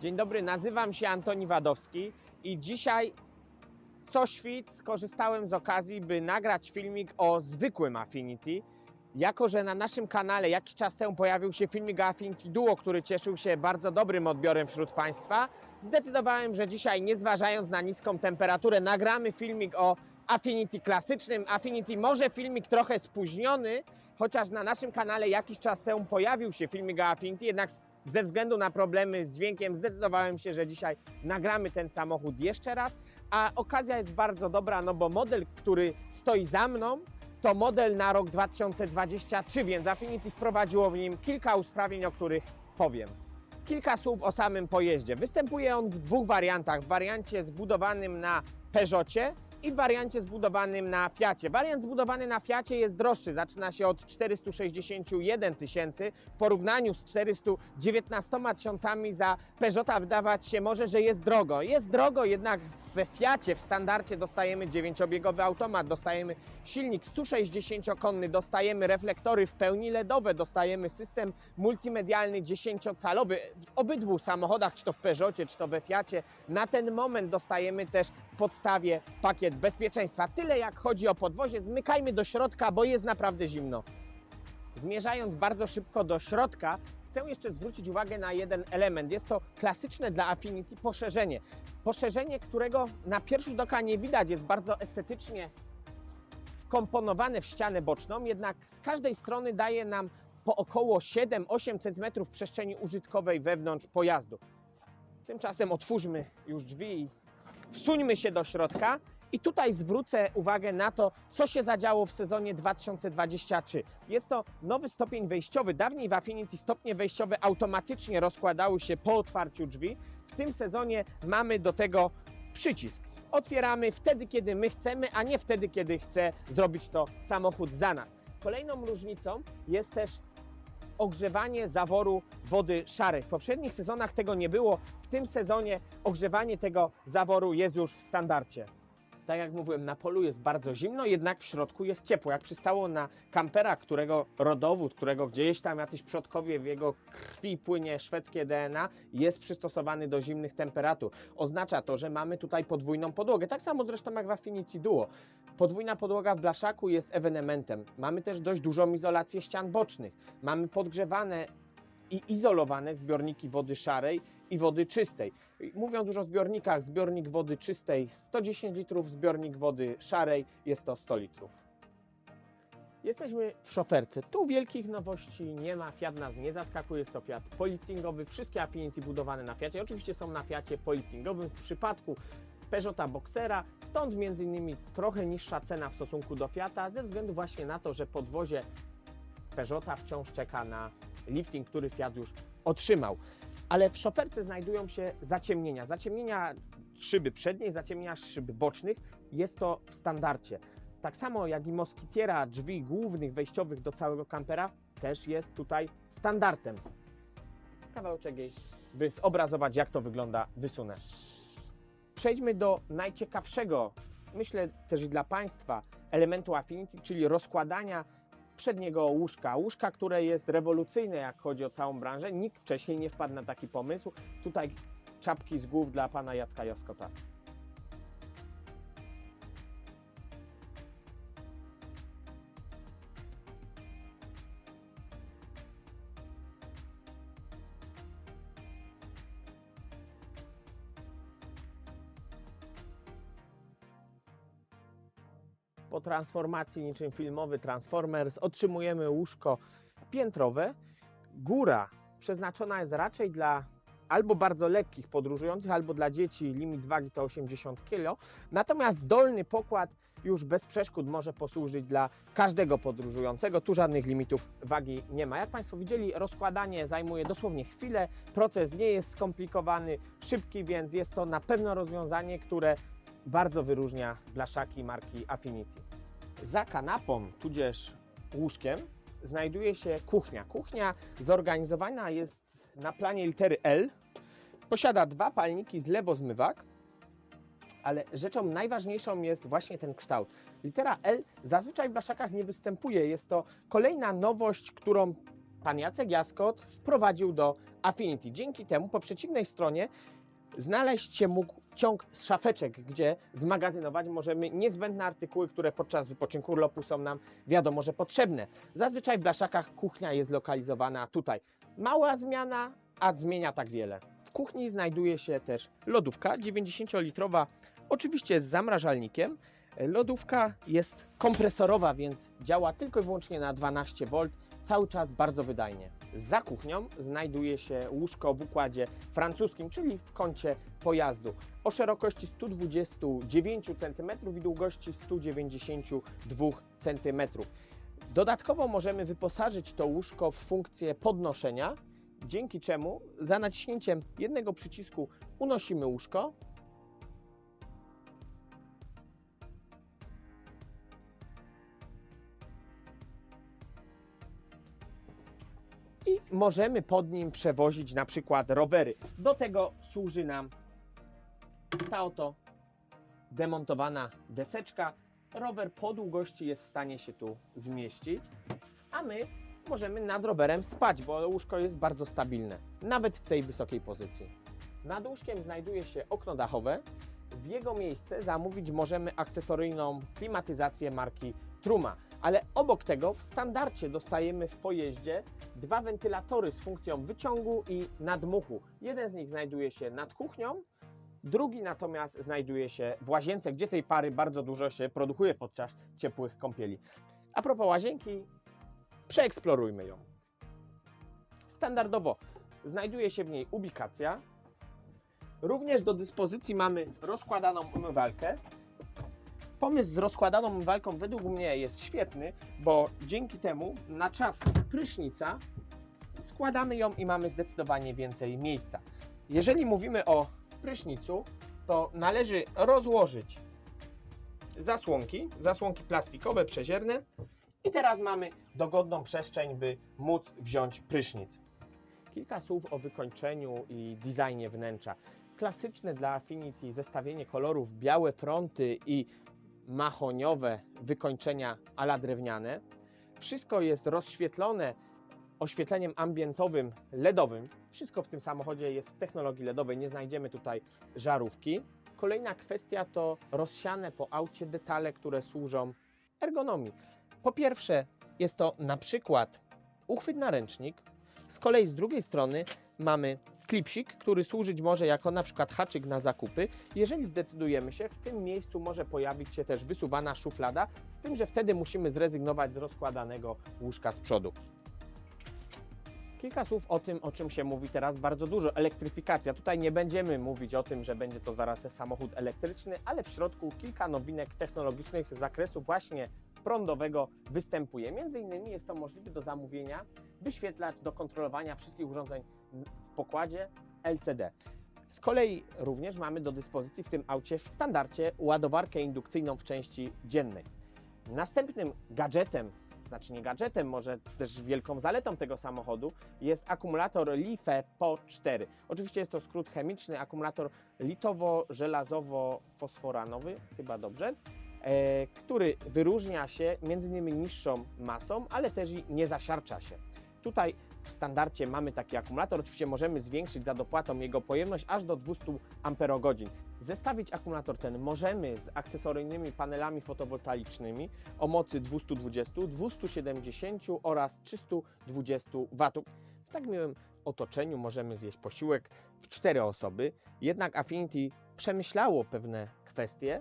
Dzień dobry, nazywam się Antoni Wadowski i dzisiaj co świt skorzystałem z okazji, by nagrać filmik o zwykłym Affinity. Jako, że na naszym kanale jakiś czas temu pojawił się filmik Affinity Duo, który cieszył się bardzo dobrym odbiorem wśród Państwa, zdecydowałem, że dzisiaj, nie zważając na niską temperaturę, nagramy filmik o Affinity klasycznym. Affinity może filmik trochę spóźniony, chociaż na naszym kanale jakiś czas temu pojawił się filmik Affinity, jednak ze względu na problemy z dźwiękiem zdecydowałem się, że dzisiaj nagramy ten samochód jeszcze raz, a okazja jest bardzo dobra, no bo model, który stoi za mną, to model na rok 2023, więc Affinity wprowadziło w nim kilka usprawnień, o których powiem. Kilka słów o samym pojeździe. Występuje on w dwóch wariantach. W wariancie zbudowanym na Peugeotie i w wariancie zbudowanym na Fiacie. Wariant zbudowany na Fiacie jest droższy, zaczyna się od 461 tysięcy w porównaniu z 419 tysiącami za Peugeota wydawać się może, że jest drogo. Jest drogo, jednak we Fiacie w standardzie dostajemy 9-biegowy automat, dostajemy silnik 160-konny, dostajemy reflektory w pełni LEDowe, dostajemy system multimedialny 10-calowy. W obydwu samochodach, czy to w Peugeotie, czy to we Fiacie, na ten moment dostajemy też w podstawie pakiet bezpieczeństwa. Tyle jak chodzi o podwozie, zmykajmy do środka, bo jest naprawdę zimno. Zmierzając bardzo szybko do środka, chcę jeszcze zwrócić uwagę na jeden element. Jest to klasyczne dla Affinity poszerzenie. Poszerzenie, którego na pierwszy rzut oka nie widać, jest bardzo estetycznie wkomponowane w ścianę boczną, jednak z każdej strony daje nam po około 7-8 cm przestrzeni użytkowej wewnątrz pojazdu. Tymczasem otwórzmy już drzwi i wsuńmy się do środka. I tutaj zwrócę uwagę na to, co się zadziało w sezonie 2023. Jest to nowy stopień wejściowy. Dawniej w Affinity stopnie wejściowe automatycznie rozkładały się po otwarciu drzwi. W tym sezonie mamy do tego przycisk. Otwieramy wtedy, kiedy my chcemy, a nie wtedy, kiedy chce zrobić to samochód za nas. Kolejną różnicą jest też ogrzewanie zaworu wody szarej. W poprzednich sezonach tego nie było. W tym sezonie ogrzewanie tego zaworu jest już w standardzie. Tak jak mówiłem, na polu jest bardzo zimno, jednak w środku jest ciepło. Jak przystało na kampera, którego rodowód, którego gdzieś tam jacyś przodkowie w jego krwi płynie szwedzkie DNA, jest przystosowany do zimnych temperatur. Oznacza to, że mamy tutaj podwójną podłogę. Tak samo zresztą jak w Affinity Duo. Podwójna podłoga w blaszaku jest ewenementem. Mamy też dość dużą izolację ścian bocznych. Mamy podgrzewane i izolowane zbiorniki wody szarej i wody czystej. Mówiąc już o zbiornikach, zbiornik wody czystej 110 litrów, zbiornik wody szarej jest to 100 litrów. Jesteśmy w szoferce. Tu wielkich nowości nie ma. Fiat nas nie zaskakuje. Jest to Fiat poliftingowy. Wszystkie Affinity budowane na Fiacie oczywiście są na Fiacie poliftingowym. W przypadku Peugeota Boxera, stąd innymi trochę niższa cena w stosunku do Fiata, ze względu właśnie na to, że podwozie Peugeota wciąż czeka na lifting, który Fiat już otrzymał. Ale w szoferce znajdują się zaciemnienia. Zaciemnienia szyby przedniej, zaciemnienia szyb bocznych. Jest to w standardzie. Tak samo jak i moskitiera drzwi głównych, wejściowych do całego kampera też jest tutaj standardem. Kawałeczek jej, by zobrazować jak to wygląda, wysunę. Przejdźmy do najciekawszego, myślę też i dla Państwa, elementu Affinity, czyli rozkładania przedniego łóżka. Łóżka, które jest rewolucyjne, jak chodzi o całą branżę. Nikt wcześniej nie wpadł na taki pomysł. Tutaj czapki z głów dla pana Jacka Jaskota. Po transformacji niczym filmowy Transformers otrzymujemy łóżko piętrowe. Góra przeznaczona jest raczej dla albo bardzo lekkich podróżujących, albo dla dzieci limit wagi to 80 kg. Natomiast dolny pokład już bez przeszkód może posłużyć dla każdego podróżującego. Tu żadnych limitów wagi nie ma. Jak Państwo widzieli, rozkładanie zajmuje dosłownie chwilę. Proces nie jest skomplikowany, szybki, więc jest to na pewno rozwiązanie, które bardzo wyróżnia blaszaki marki Affinity. Za kanapą, tudzież łóżkiem, znajduje się kuchnia. Kuchnia zorganizowana jest na planie litery L. Posiada dwa palniki z lewozmywak, ale rzeczą najważniejszą jest właśnie ten kształt. Litera L zazwyczaj w blaszakach nie występuje. Jest to kolejna nowość, którą pan Jacek Jaskot wprowadził do Affinity. Dzięki temu po przeciwnej stronie znaleźć się mógł ciąg z szafeczek, gdzie zmagazynować możemy niezbędne artykuły, które podczas wypoczynku urlopu są nam wiadomo, że potrzebne. Zazwyczaj w blaszakach kuchnia jest lokalizowana tutaj. Mała zmiana, a zmienia tak wiele. W kuchni znajduje się też lodówka 90-litrowa, oczywiście z zamrażalnikiem. Lodówka jest kompresorowa, więc działa tylko i wyłącznie na 12 V, cały czas bardzo wydajnie. Za kuchnią znajduje się łóżko w układzie francuskim, czyli w kącie pojazdu o szerokości 129 cm i długości 192 cm. Dodatkowo możemy wyposażyć to łóżko w funkcję podnoszenia, dzięki czemu za naciśnięciem jednego przycisku unosimy łóżko. I możemy pod nim przewozić na przykład rowery. Do tego służy nam ta oto demontowana deseczka. Rower po długości jest w stanie się tu zmieścić, a my możemy nad rowerem spać, bo łóżko jest bardzo stabilne, nawet w tej wysokiej pozycji. Nad łóżkiem znajduje się okno dachowe. W jego miejsce zamówić możemy akcesoryjną klimatyzację marki Truma, ale obok tego w standardzie dostajemy w pojeździe dwa wentylatory z funkcją wyciągu i nadmuchu. Jeden z nich znajduje się nad kuchnią, drugi natomiast znajduje się w łazience, gdzie tej pary bardzo dużo się produkuje podczas ciepłych kąpieli. A propos łazienki, przeeksplorujmy ją. Standardowo znajduje się w niej ubikacja. Również do dyspozycji mamy rozkładaną umywalkę. Pomysł z rozkładaną umywalką według mnie jest świetny, bo dzięki temu na czas prysznica składamy ją i mamy zdecydowanie więcej miejsca. Jeżeli mówimy o prysznicu, to należy rozłożyć zasłonki, zasłonki plastikowe, przezierne i teraz mamy dogodną przestrzeń, by móc wziąć prysznic. Kilka słów o wykończeniu i designie wnętrza. Klasyczne dla Affinity zestawienie kolorów, białe fronty i mahoniowe wykończenia ala drewniane. Wszystko jest rozświetlone oświetleniem ambientowym LEDowym. Wszystko w tym samochodzie jest w technologii LEDowej, nie znajdziemy tutaj żarówki. Kolejna kwestia to rozsiane po aucie detale, które służą ergonomii. Po pierwsze, jest to na przykład uchwyt na ręcznik. Z kolei z drugiej strony mamy klipsik, który służyć może jako na przykład haczyk na zakupy. Jeżeli zdecydujemy się, w tym miejscu może pojawić się też wysuwana szuflada, z tym, że wtedy musimy zrezygnować z rozkładanego łóżka z przodu. Kilka słów o tym, o czym się mówi teraz bardzo dużo. Elektryfikacja. Tutaj nie będziemy mówić o tym, że będzie to zaraz samochód elektryczny, ale w środku kilka nowinek technologicznych z zakresu właśnie prądowego występuje. Między innymi jest to możliwe do zamówienia wyświetlacz do kontrolowania wszystkich urządzeń w pokładzie LCD. Z kolei również mamy do dyspozycji w tym aucie w standardzie ładowarkę indukcyjną w części dziennej. Następnym gadżetem, znaczy nie gadżetem, może też wielką zaletą tego samochodu jest akumulator LiFe PO4. Oczywiście jest to skrót chemiczny, akumulator litowo-żelazowo-fosforanowy, chyba dobrze, e, który wyróżnia się między innymi niższą masą, ale też i nie zasiarcza się. Tutaj w standardzie mamy taki akumulator, oczywiście możemy zwiększyć za dopłatą jego pojemność aż do 200 Ah. Zestawić akumulator ten możemy z akcesoryjnymi panelami fotowoltaicznymi o mocy 220, 270 oraz 320 W. W tak miłym otoczeniu możemy zjeść posiłek w cztery osoby, jednak Affinity przemyślało pewne kwestie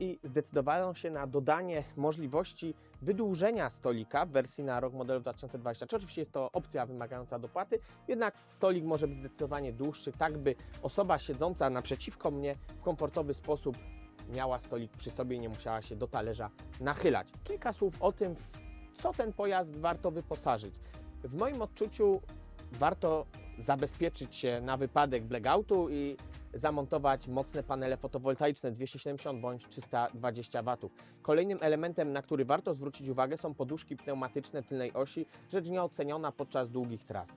i zdecydowało się na dodanie możliwości wydłużenia stolika w wersji na rok modelu 2023. Oczywiście jest to opcja wymagająca dopłaty, jednak stolik może być zdecydowanie dłuższy, tak by osoba siedząca naprzeciwko mnie w komfortowy sposób miała stolik przy sobie i nie musiała się do talerza nachylać. Kilka słów o tym, w co ten pojazd warto wyposażyć. W moim odczuciu warto zabezpieczyć się na wypadek blackoutu i zamontować mocne panele fotowoltaiczne 270 bądź 320 W. Kolejnym elementem, na który warto zwrócić uwagę, są poduszki pneumatyczne tylnej osi, rzecz nieoceniona podczas długich tras.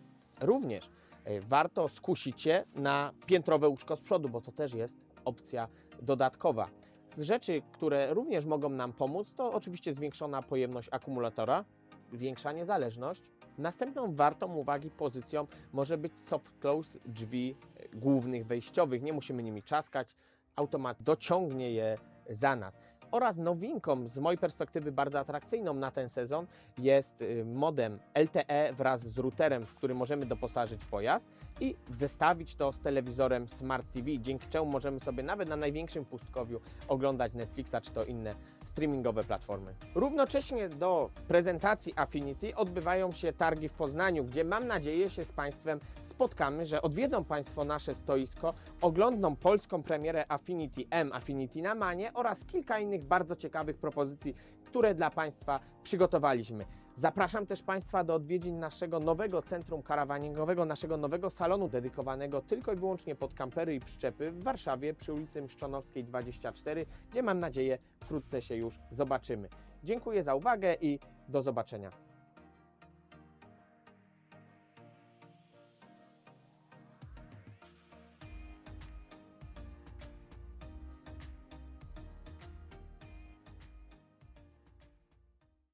Również e, warto skusić się na piętrowe łóżko z przodu, bo to też jest opcja dodatkowa. Z rzeczy, które również mogą nam pomóc, to oczywiście zwiększona pojemność akumulatora. większa niezależność. Następną wartą uwagi pozycją może być soft close drzwi e, głównych wejściowych. Nie musimy nimi czaskać, automat dociągnie je za nas. Oraz nowinką, z mojej perspektywy bardzo atrakcyjną na ten sezon, jest y, modem LTE wraz z routerem, w który możemy doposażyć pojazd i zestawić to z telewizorem Smart TV, dzięki czemu możemy sobie nawet na największym pustkowiu oglądać Netflixa czy to inne streamingowe platformy. Równocześnie do prezentacji Affinity odbywają się targi w Poznaniu, gdzie mam nadzieję się z Państwem spotkamy, że odwiedzą Państwo nasze stoisko, oglądną polską premierę Affinity M, Affinity na Manie oraz kilka innych bardzo ciekawych propozycji, które dla Państwa przygotowaliśmy. Zapraszam też Państwa do odwiedzin naszego nowego centrum karawaningowego, naszego nowego salonu dedykowanego tylko i wyłącznie pod kampery i przyczepy w Warszawie przy ulicy Mszczonowskiej 24, gdzie mam nadzieję wkrótce się już zobaczymy. Dziękuję za uwagę i do zobaczenia.